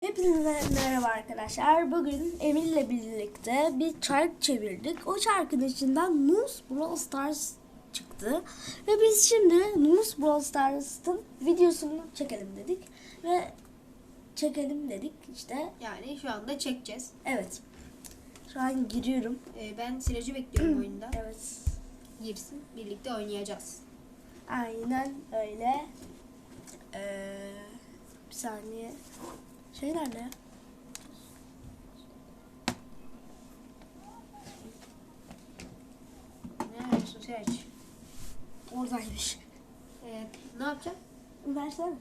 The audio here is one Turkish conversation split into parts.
Hepinize merhaba arkadaşlar. Bugün Emir'le birlikte bir çark çevirdik. O çarkın içinden Nus Brawl Stars çıktı. Ve biz şimdi Nus Brawl Stars'ın videosunu çekelim dedik. Ve çekelim dedik işte. Yani şu anda çekeceğiz. Evet. Şu an giriyorum. Ee, ben Siracı bekliyorum oyunda. Evet. Girsin. Birlikte oynayacağız. Aynen öyle. Ee, bir saniye. Şey nerede ya? Ne yapıyorsun Sirac? Oradaymış. Ee, ne yapacağım? Versene.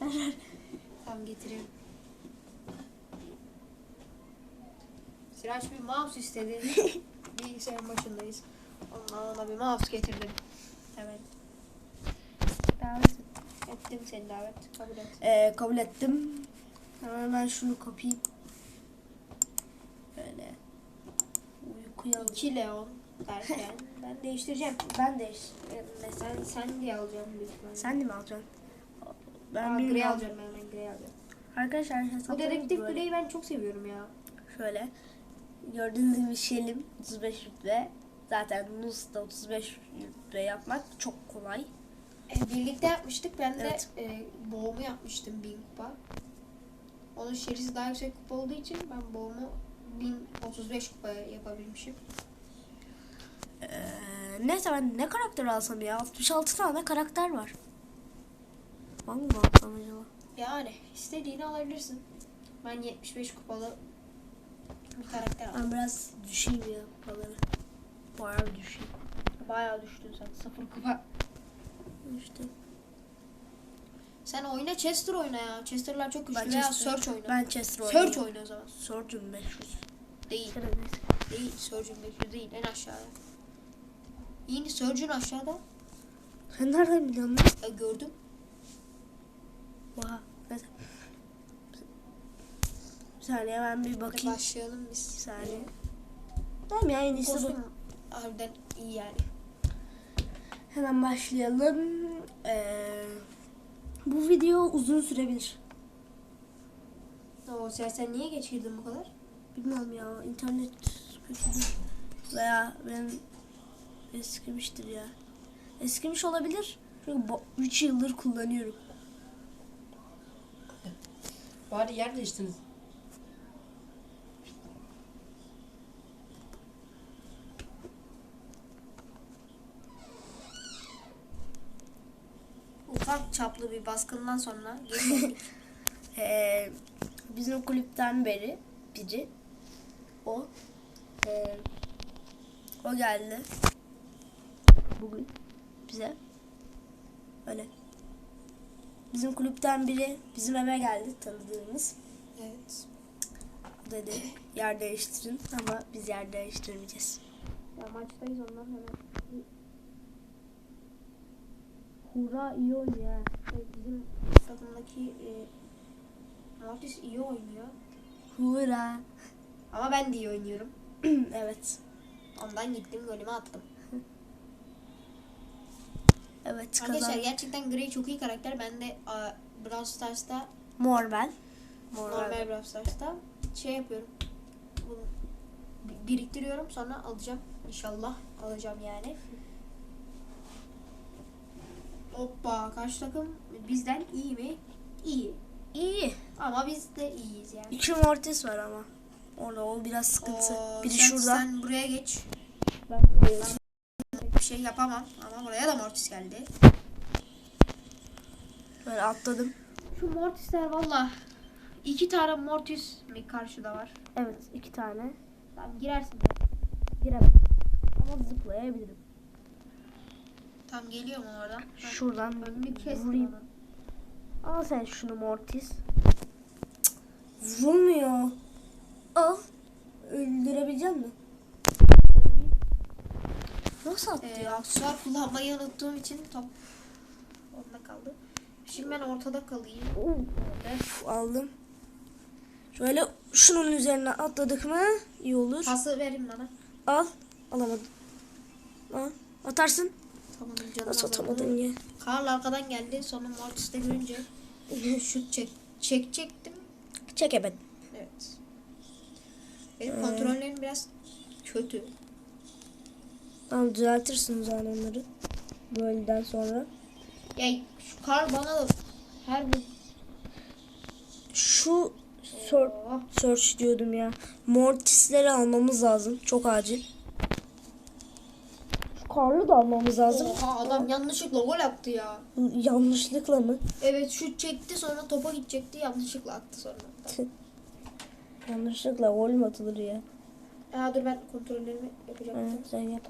Ver ver. Tamam getireyim. Sirac bir mouse istedi. Bilgisayarın başındayız. Ondan ona bir mouse getirdim. Evet. Davet et. Ettim seni davet. Kabul et. Ee, kabul ettim. Hemen ben şunu kapayım. Böyle. Uykuya İki Leon derken ben değiştireceğim. Ben de Sen, sen diye alacağım ihtimalle. Sen de mi alacaksın? Ben Aa, bilmiyorum. alacağım ben, ben alacağım. Arkadaşlar Bu hesaplarım dedektif böyle. Ben çok seviyorum ya. Şöyle. Gördüğünüz gibi Şelim 35 rütbe. Zaten Nus'ta 35 rütbe yapmak çok kolay. E, birlikte yapmıştık. Ben de Evet. e, boğumu yapmıştım 1000 kupa. Onun şerisi daha yüksek kupa olduğu için ben boğumu 1035 kupaya yapabilmişim. Ee, neyse ben ne karakter alsam ya? 66 tane karakter var. Hangi mi alsam acaba? Yani istediğini alabilirsin. Ben 75 kupalı bir karakter aldım. Ben biraz düşeyim ya kupaları. Bayağı düşeyim. Bayağı düştün sen. Sıfır kupa. İşte. Sen oyna Chester oyna ya. Chester'lar çok güçlü. Ben Veya Chester- Search oyna. Ben Chester Search oynayayım. oyna o zaman. Surgeon 500. Değil. Değil. Surgeon 500 değil. En aşağıda. Yine Surgeon aşağıda. Sen nereden biliyorsun lan? E, gördüm. Oha. Neyse. Bir saniye ben bir Hadi bakayım. başlayalım Bir biz. saniye. Tamam ya en iyisi bu. Kostüm harbiden iyi yani. Hemen başlayalım. Ee, bu video uzun sürebilir. O sen, sen niye geç girdin bu kadar? Bilmiyorum ya internet kötüdür. Veya ben eskimiştir ya. Eskimiş olabilir. Çünkü 3 yıldır kullanıyorum. Bari yer değiştiniz. Ufak çaplı bir baskından sonra geri. Ee, bizim kulüpten beri biri o ee, o geldi bugün bize öyle bizim kulüpten biri bizim eve geldi tanıdığımız evet. Dedi yer değiştirin ama biz yer değiştirmeyeceğiz. Ya maçtayız ondan hemen. Hura iyi oynuyor. Evet, bizim takımdaki e, Mortis iyi oynuyor. Hura. Ama ben de iyi oynuyorum. evet. Ondan gittim golümü attım. Evet Arkadaşlar kazan. gerçekten Grey çok iyi karakter. Ben de a, Brawl Stars'ta. Morvel. normal Brawl Stars'ta şey yapıyorum. Bunu bi- biriktiriyorum sonra alacağım. İnşallah alacağım yani. Hoppa karşı takım bizden iyi mi? İyi. İyi. Ama biz de iyiyiz yani. İki Mortis var ama. Orada o biraz sıkıntı. Oo, Biri sen, şurada. Sen buraya geç. Ben buraya. Bir şey yapamam ama buraya da Mortis geldi. Böyle atladım. Şu Mortisler valla iki tane Mortis mi karşıda var? Evet iki tane. Tamam girersin. Giremem. Ama zıplayabilirim. Tam geliyor mu oradan? Ha, Şuradan Önünü kes. vurayım. Al sen şunu Mortis. Cık, Vurmuyor. Al. Öldürebilecek misin? Nasıl attı Ee, ya? aksesuar kullanmayı unuttuğum için top onda kaldı. Şimdi ben ortada kalayım. Oo, evet, aldım. Şöyle şunun üzerine atladık mı iyi olur. Pası verin bana. Al. Alamadım. Al. Atarsın. Tamam canım. Nasıl atamadın ya? Karl arkadan geldi. Sonra Mortis'te görünce şut çek çekecektim. çekemedim. Evet. Benim kontrollerim biraz kötü. Tamam düzeltirsin o zaman onları. Böyleden sonra. Ya şu kar bana da her bir Şu sor search diyordum ya. Mortisleri almamız lazım. Çok acil. Karlı da almamız lazım. Oha adam yanlışlıkla gol attı ya. Yanlışlıkla mı? Evet şut çekti sonra topa gidecekti yanlışlıkla attı sonra. Yanlışlıkla gol mü atılır ya? Aa dur ben kontrollerimi Ha, yapacaktım. sen yap.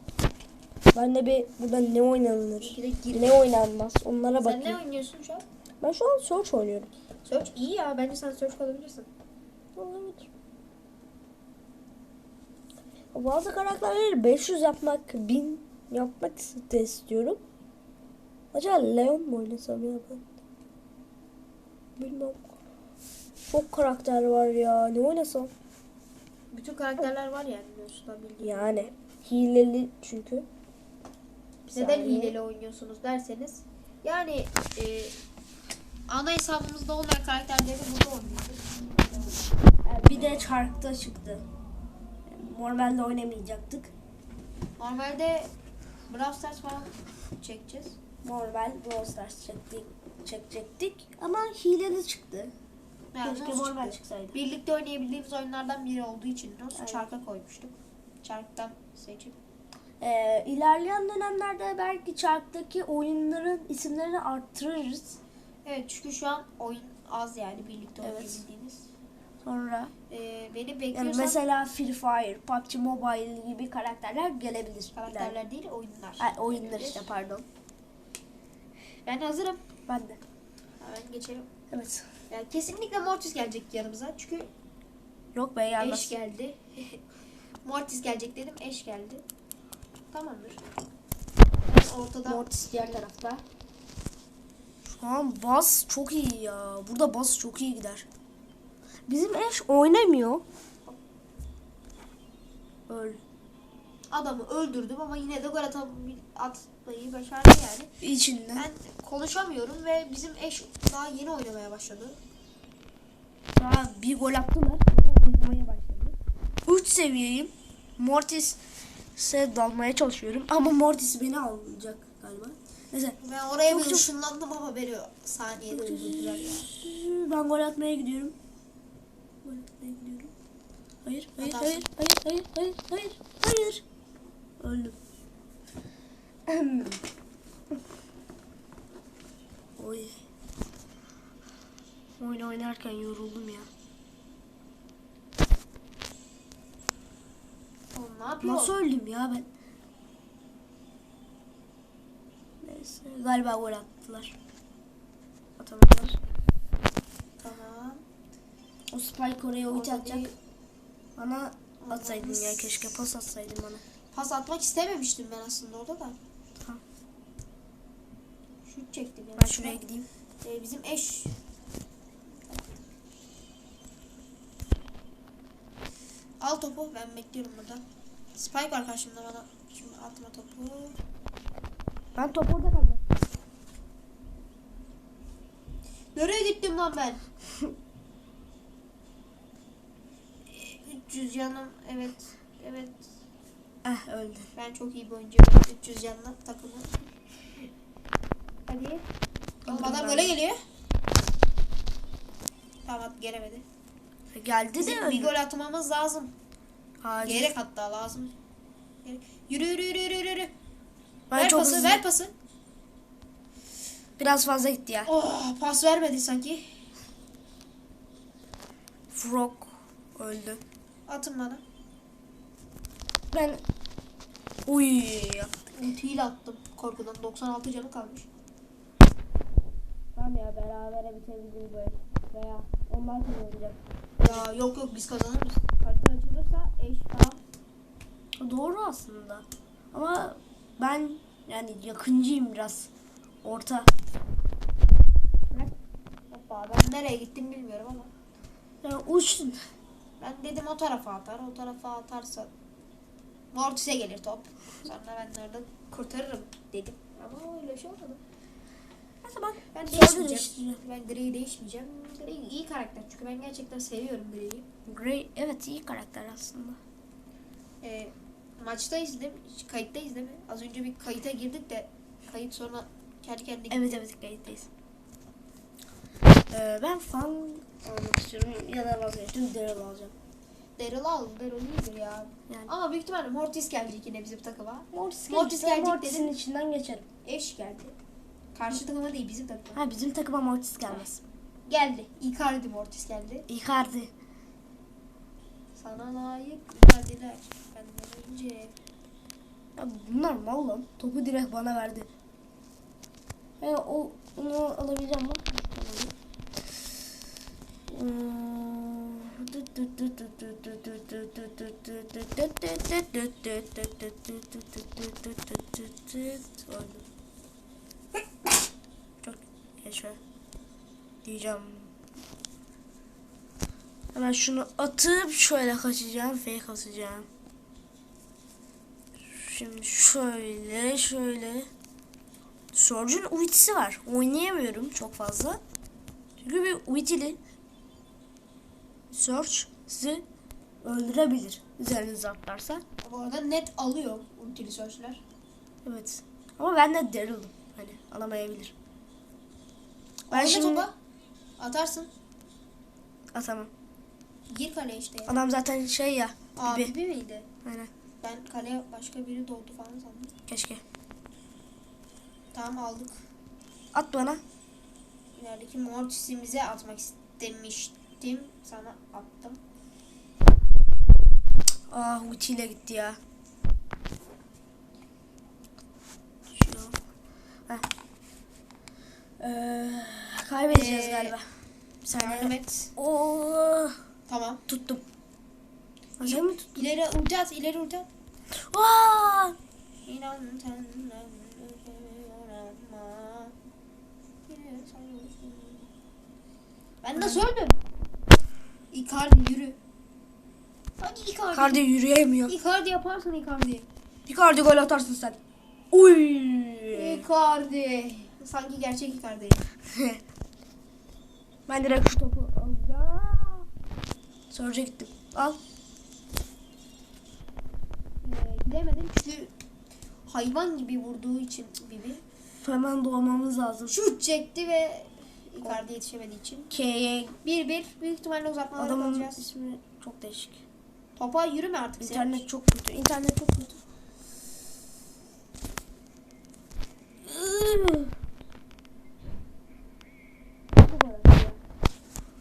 Ben de bir burada ne oynanılır? Ne oynanmaz? Onlara Sen ne bakayım. oynuyorsun şu an? Ben şu an search oynuyorum. Search iyi ya bence sen search kalabilirsin. Olabilir. Bazı karakterleri 500 yapmak, 1000 yapmak de istiyorum. Acaba Leon mu oynasam ya ben? Bilmem. Çok karakter var ya. Ne oynasam? Bütün karakterler var yani biliyorsun bildiğin. Yani hileli çünkü. Bir Neden saniye. hileli oynuyorsunuz derseniz. Yani e, ana hesabımızda olmayan karakterleri burada oynuyoruz. Bir de çarkta çıktı. Normalde oynamayacaktık. Normalde Brawl Stars falan çekeceğiz. Normal Brawl Stars çektik, çekecektik ama hileli çıktı. Yani Keşke normal çıksaydı. Birlikte oynayabildiğimiz oyunlardan biri olduğu için Evet. çarka koymuştuk. Çarktan seçip. Ee, ilerleyen dönemlerde belki çarktaki oyunların isimlerini arttırırız. Evet çünkü şu an oyun az yani birlikte Evet. oynayabildiğimiz. Sonra Ee, beni yani bekliyorsan mesela Free Fire, PUBG Mobile gibi karakterler gelebilir. karakterler değil oyunlar. Ay, oyunlar gelebilir. işte pardon. Ben hazırım. Ben de. Hemen geçelim. Evet. Yani kesinlikle Mortis gelecek yanımıza. Çünkü Yok be eş gelmez. geldi. Mortis gelecek dedim eş geldi. Tamamdır. Ben ortada Mortis diğer tarafta. Şu an bas çok iyi ya. Burada bas çok iyi gider. Bizim eş oynamıyor. Öl. adamı öldürdüm ama yine de gol atmayı başardı yani. İçinden. Ben konuşamıyorum ve bizim eş daha yeni oynamaya başladı. Daha bir gol attılar. Oynamaya başladı. 3 seviyeyim. Mortis'e dalmaya çalışıyorum. Ama Mortis beni alacak galiba. Neyse. Ben oraya Çok bir çok- ışınlandım ama beni saniyede öldürdüler ya. Ben gol atmaya gidiyorum. Gidiyorum. Hayır, hayır, hayır, hayır, hayır, hayır, hayır, hayır. Öldüm. Oy. Oyun oynarken yoruldum ya. Oğlum ne yapıyor? Nasıl öldüm ya ben? Neyse galiba gol attılar. Atamadılar. O Spike oraya ulti atacak. Bana atsaydın ya keşke pas atsaydın bana. Pas atmak istememiştim ben aslında orada da. Tamam. Şut çektim ya. Ben şuraya gideyim. Ee, bizim eş Al topu ben bekliyorum burada. Spike var karşımda bana. Şimdi atma topu. Ben top orada kaldı. Nereye gittim lan ben? 300 canım evet. Evet. Eh öldü. Ben çok iyi bir oyuncuyum. 300 canlı takımı. Hadi. Oğlum adam böyle geliyor. Tamam gelemedi. Geldi de bir gol atmamız lazım. Acil. Gerek hatta lazım. Gerek- Yürü yürü yürü yürü yürü. Ben ver çok pası hızlı. ver pası. Biraz fazla gitti ya. Oh pas vermedi sanki. Frog öldü. Atın bana. Ben Uy. Ultiyle attım. Korkudan 96 canı kalmış. Tamam ya berabere bitebilir böyle. Veya onlar kazanacak. Ya yok yok biz kazanırız. Harita açılırsa eş tamam. Doğru aslında. Ama ben yani yakıncıyım biraz. Orta. Hoppa ben nereye gittim bilmiyorum ama. Yani uçtun. Ben dedim o tarafa atar. O tarafa atarsa Mortis'e gelir top. Sonra ben orada kurtarırım dedim. Ama öyle bir şey olmadı. Neyse ben Ben değişmeyeceğim. değiştireceğim. Ben Grey'i değişmeyeceğim. Grey iyi karakter çünkü ben gerçekten seviyorum Grey'i. Grey evet iyi karakter aslında. Ee, mi? Kayıttayız değil mi? Az önce bir kayıta girdik de kayıt sonra kendi kendine. Evet evet kayıttayız. Ee, ben fan almak istiyorum ya da vazgeçtim Daryl alacağım. Daryl al. Daryl iyidir ya. Yani Ama büyük ihtimalle Mortis gelecek yine bizim takıma. Mortis, Mortis gelirse gelecek Mortis'in içinden geçerim. Eş geldi. Karşı takıma değil bizim takıma. Ha bizim takıma Mortis gelmez. Geldi. Icardi Mortis geldi. Icardi. Sana layık Icardi'ler. Benden önce. Ya bunlar mal lan. Topu direkt bana verdi. E, o onu alabileceğim mi? Çok yaşa. Diyeceğim. Hemen şunu atıp şöyle kaçacağım. Fake atacağım. Şimdi şöyle şöyle. Surge'un ultisi var. Oynayamıyorum çok fazla. Çünkü bir ultili Surge sizi öldürebilir. Üzerinize atlarsa. Bu arada net alıyor ultili sözler. Evet. Ama ben de Daryl'ım. Hani alamayabilir. Ben Ben şimdi topa atarsın. atamam. Gir kaleye işte ya. Adam zaten şey ya. Aa Bibi. Bibi miydi? Aynen. Ben kaleye başka biri doldu falan sandım. Keşke. Tamam aldık. At bana. İlerideki Mortis'imize atmak istemiştim. Sana attım. Ah ultiyle gitti ya. Şu. Heh. Ee, kaybedeceğiz Ee, galiba. Bir Yardım et. Oo, Tamam. tuttum. Sen mi tuttun? İleri at, ileri at. Aa! İnan sen. Ben nasıl öldüm? Icardi yürü. Hadi Icardi. Icardi yürüyemiyor. Icardi yaparsın Icardi. Icardi gol atarsın sen. Uy! Icardi. Sanki gerçek Icardi. ben direkt şu topu alacağım. Sorca gittim. Al. Ee, gidemedim çünkü hayvan gibi vurduğu için Bibi. Hemen doğmamız lazım. Şut çekti ve Icardi yetişemediği için. K'ye 1-1 büyük ihtimalle uzatmalara adamın kalacağız. ismi çok değişik. Topa yürüme artık sen. İnternet çok kötü. İnternet çok kötü.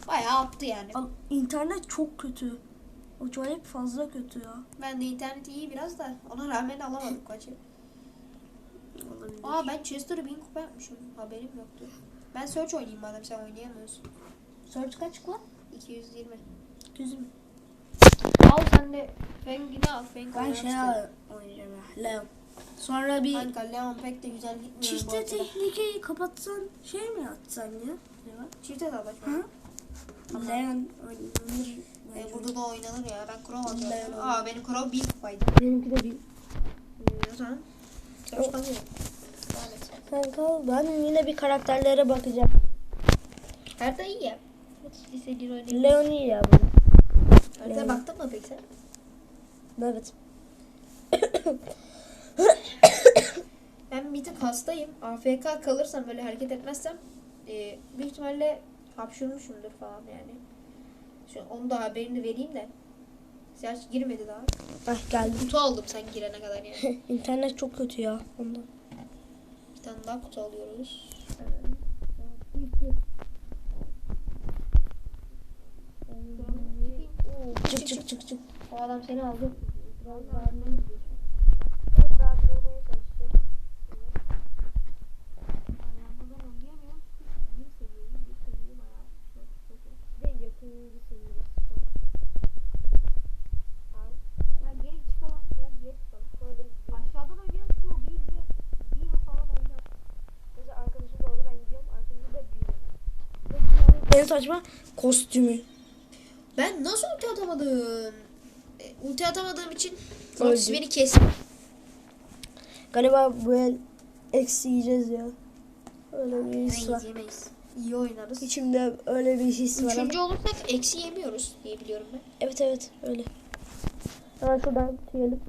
Bayağı attı yani. Al, İnternet çok kötü. Acayip fazla kötü ya. Ben de internet iyi biraz da ona rağmen alamadık maçı. Aa ben Chester'ı 1000 kupa yapmışım. Haberim yoktu. Ben Search oynayayım madem sen oynayamıyorsun. Search kaç lan? 220. Gözüm. Al sen de Feng'ini al. Feng Ben şey istiyorum. oynayacağım ya. Leon. Sonra bir Kanka Leon pek de güzel gitmiyor bu çifte arada. tehlikeyi kapatsan şey mi atsan ya? Ne var? Çifte de bak. Hı? Leon oynanır. E, burada da oynanır ya. Ben Crow alacağım. Leon. Aa benim Crow 1000 kupaydı. Benimki de bir. O zaman Search kalıyor. Kanka ben yine bir karakterlere bakacağım. Her da iyi ya. İstediğin. Leon iyi ya bu. Harita baktın mı peki sen? Evet. Ben bir tık hastayım. AFK kalırsam böyle hareket etmezsem e, büyük ihtimalle hapşurmuşumdur falan yani. Şu onu da haberini vereyim de. Gerçi girmedi daha. Ah geldim. Kutu aldım sen girene kadar yani. İnternet çok kötü ya ondan. Tane daha kutu alıyoruz. Çık çık çık çık. O adam seni aldı oynuyorum çünkü o bir bize bir falan oynuyor. Mesela arkadaşım da oldu ben gidiyorum. Arkadaşım da büyüyor. En saçma kostümü. Ben nasıl ulti atamadım? E, ulti atamadığım için. Mortis beni kesti. Galiba bu el eksi yiyeceğiz ya. Öyle bir his var. Yemeyiz. İyi oynarız. İçimde öyle bir his var. Üçüncü olursak eksi yemiyoruz diye biliyorum ben. Evet evet öyle. Hemen şuradan tüyelim.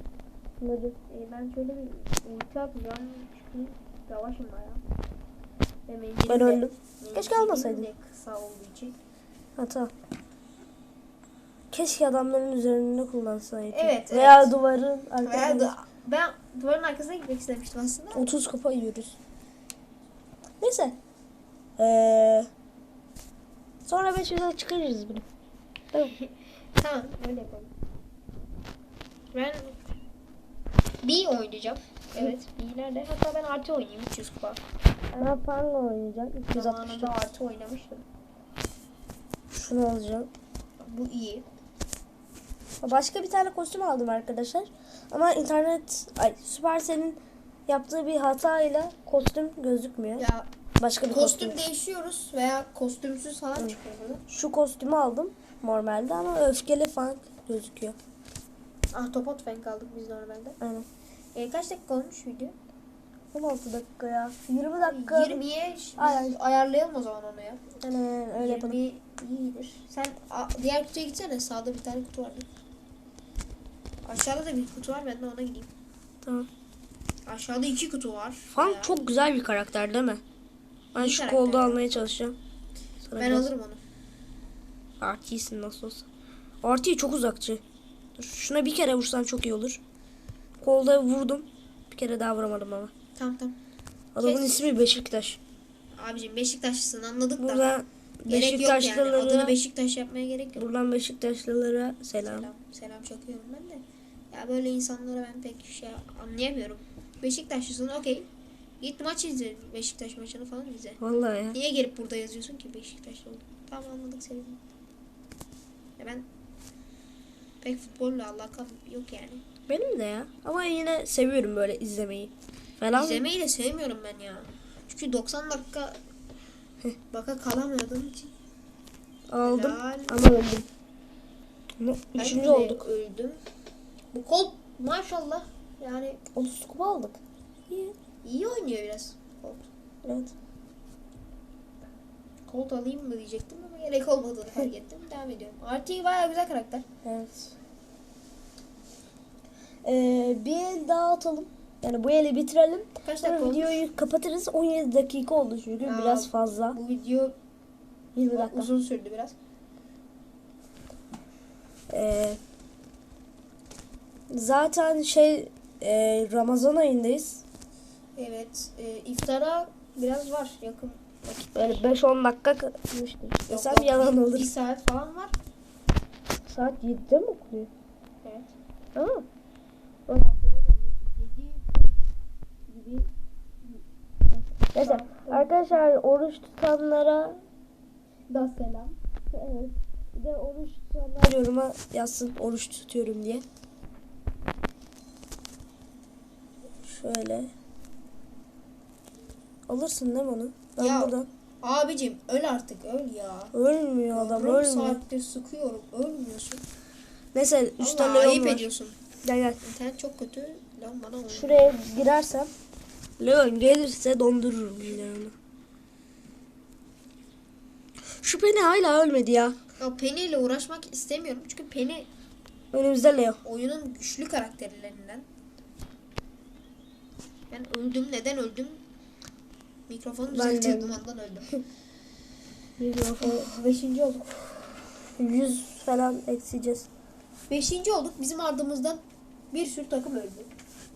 Bunları. Ee, ben şöyle bir ulti atacağım. Çünkü yavaşım bayağı. Ben de- öldüm. Keşke almasaydın. de kısa olduğu için. Ha tamam. Keşke adamların üzerinde kullansaydın. Evet, Veya evet. duvarın Veya arkasında. da, ben duvarın arkasına gitmek istemiştim aslında. 30 kupa yiyoruz. Neyse. Ee, sonra 500'e çıkarırız bunu. Tamam. Tamam öyle yapalım. Ben B oynayacağım. Evet nerede? Hatta ben artı oynayayım 300 kupa. Ben Pango oynayacağım. 260. Zamanında artı oynamıştım. Şunu alacağım. Bu iyi. Başka bir tane kostüm aldım arkadaşlar. Ama internet, ay Supercell'in yaptığı bir hatayla kostüm gözükmüyor. Ya Başka bir kostüm kostüm. değişiyoruz veya kostümsüz falan çıkıyor. Şu kostümü aldım normalde ama öfkeli falan gözüküyor. Ah topot fenk aldık biz normalde. Aynen. E, kaç dakika olmuş video? 16 dakika ya. 20 dakika. 20'ye ş- biz Aynen. ayarlayalım o zaman onu ya. Aynen öyle yapalım. 20 iyidir. Sen a, diğer kutuya gitsene. Sağda bir tane kutu vardı. Aşağıda da bir kutu var. Ben de ona gideyim. Tamam. Aşağıda iki kutu var. Funk Bayağı. çok güzel bir karakter değil mi? Ben İyi şu karakter kolda ya. almaya çalışacağım. Sana Ben biraz- alırım onu. Artist'in nasıl olsa. Artist çok uzakçı. Dur, şuna bir kere vursam çok iyi olur. Kolda vurdum. Bir kere daha vuramadım ama. Tamam tamam. Adamın Kes. ismi Beşiktaş. Abicim Beşiktaşlısın anladık da. Buradan Gerek yok yani. Beşiktaşlılara Adını Beşiktaş yapmaya gerek yok. buradan Beşiktaşlılara selam. Selam. Selam çakıyorum ben de. Ya böyle insanlara ben pek şey anlayamıyorum. Beşiktaşlısın okey. Git maç izle. Beşiktaş maçını falan izle. Vallahi ya. Niye gelip burada yazıyorsun ki Beşiktaşlı oldum? Tamam anladık seni. Ya ben pek futbolla alakam yok yani. Benim de ya. Ama yine seviyorum böyle izlemeyi. Falan. İzlemeyi de sevmiyorum ben ya. Çünkü 90 dakika baka kalamadığım için. Aldım Helal. ama öldüm. Ben Üçüncü olduk. Öldüm. Bu kol maşallah yani 30 kupa aldık. İyi. iyi oynuyor biraz. Colt. Evet. Colt alayım mı diyecektim ama gerek olmadığını fark ettim. Devam ediyorum. RT bayağı güzel karakter. Evet. Ee, bir el daha atalım. Yani bu eli bitirelim. Kaç Sonra dakika olmuş? videoyu kapatırız. 17 dakika oldu çünkü Aa, biraz fazla. Bu video 20 dakika. uzun sürdü biraz. Ee, zaten şey e, Ramazan ayındayız. Evet. E, iftara biraz var yakın. vakit. Böyle 5-10 dakika kalmıştır. Yok, Desem yok, yalan bir- olur. Bir saat falan var. Saat 7'de mi okuluyor? Evet. Aa. Neyse arkadaşlar oruç tutanlara Da selam. evet. Bir de oruç tutanlar yoruma yazsın oruç tutuyorum diye. Şöyle. Alırsın değil mi onu? Ben Ya, buradan. Abicim öl artık öl ya. Ölmüyor adam Yarım ölmüyor. saattir sıkıyorum ölmüyorsun. Neyse 3 Vallahi tane ayıp var. ediyorsun. Gel gel. İnternet çok kötü. Lan bana oynuyor. Şuraya girersem Leon gelirse dondururum Leon'u. Şu Penny hala ölmedi ya. Ya Penny ile uğraşmak istemiyorum. Çünkü Penny Önümüzde Leo. oyunun güçlü karakterlerinden. Ben öldüm. Neden öldüm? Mikrofonu düzeltiyordum öldüm. ondan öldüm. Mikrofon. Beşinci olduk. 100 falan ekseceğiz. Beşinci olduk. Bizim ardımızdan bir sürü takım öldü.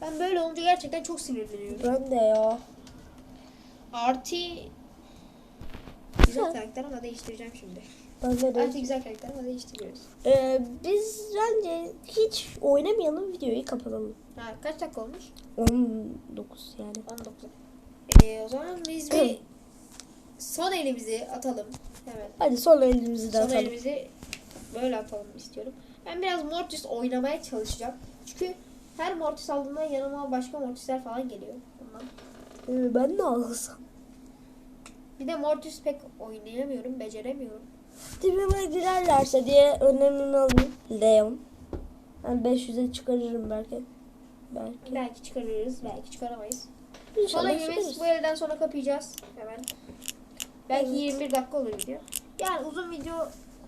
Ben böyle olunca gerçekten çok sinirleniyorum. Ben de ya. Artı güzel karakter ama değiştireceğim şimdi. Ben de. Artı güzel karakter ama değiştiriyoruz. Ee, biz bence hiç oynamayalım videoyu kapatalım. Ha, kaç dakika olmuş? 19 yani. 19. Ee, o zaman biz bir son elimizi atalım. Hemen. Hadi son elimizi de Son atalım. elimizi böyle atalım istiyorum. Ben biraz Mortis oynamaya çalışacağım. Çünkü her Mortis aldığımda yanıma başka Mortisler falan geliyor. Ondan. Ee, ben ne alsam? Bir de Mortis pek oynayamıyorum, beceremiyorum. Dibime girerlerse diye önlemimi alayım. Leon. Ben 500'e çıkarırım belki. Belki. Belki çıkarırız, belki çıkaramayız. Son İnşallah evimiz süreriz. bu elden sonra kapayacağız. Hemen. Belki 21 dakika olur video. Yani uzun video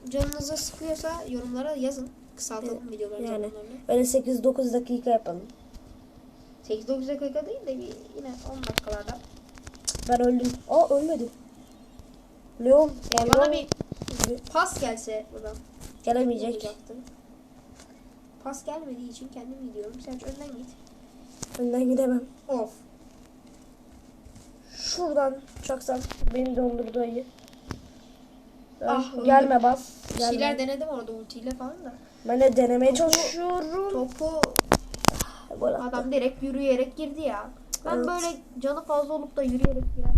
canınıza sıkıyorsa yorumlara yazın. Kısaltalım videoları yani. Öyle 8-9 dakika yapalım. 8-9 dakika değil de yine 10 dakikalarda. Ben öldüm. Aa ölmedim. Leon. Yani bana bir pas gelse buradan. gelemeyecek. Pas gelmediği için kendim gidiyorum. Sen önden git. Önden gidemem. Of. Şuradan çaksam beni dondurdu ayı. Ah, Ah, gelme bas. Bir Gelme. şeyler denedim orada ultiyle falan da. Ben de denemeye çalışıyorum. Topu Gol attı. adam direkt yürüyerek girdi ya. Ben Evet. böyle canı fazla olup da yürüyerek giren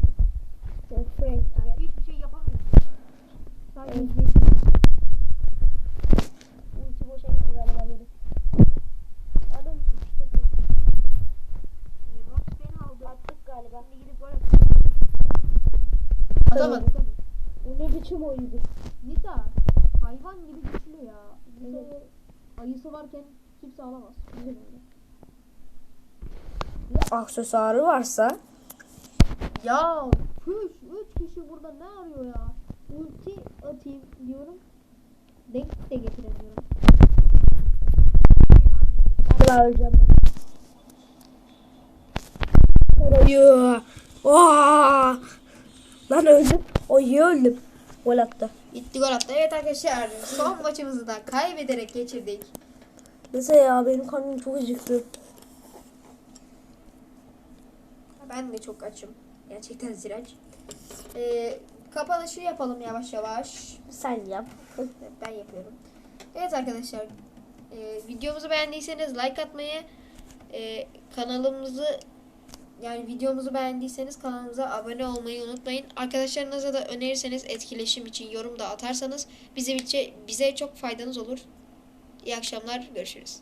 Frank gibi. hiçbir şey yapamıyorum. Sadece Evet. izleyebiliyorum. Ulti boşa gitti galiba benim. Adam topu Ee, Max beni aldı. attık galiba. Şimdi gidip gol atacağım. Atamadı değil mi? O ne biçim oyundu? Nita hayvan gibi güçlü ya. Nita'ya ayısı varken kimse alamaz. Güzel öyle. Aksesuarı varsa Ya üç, üç kişi burada ne arıyor ya? Ulti atayım diyorum. Denk de getiremiyorum. galiba öleceğim ben. Ayı. Aa! Lan öldüm. Ayı öldüm. Gol attı. Gitti gol attı. Evet arkadaşlar son maçımızı da kaybederek geçirdik. Neyse ya benim karnım çok acıktı. Ben de çok açım. Gerçekten ziraç. Ee, kapanışı yapalım yavaş yavaş. Sen yap. Ben yapıyorum. Evet arkadaşlar. e, videomuzu beğendiyseniz like atmayı, e, kanalımızı yani videomuzu beğendiyseniz kanalımıza abone olmayı unutmayın. Arkadaşlarınıza da önerirseniz etkileşim için yorum da atarsanız bize bize çok faydanız olur. İyi akşamlar. Görüşürüz.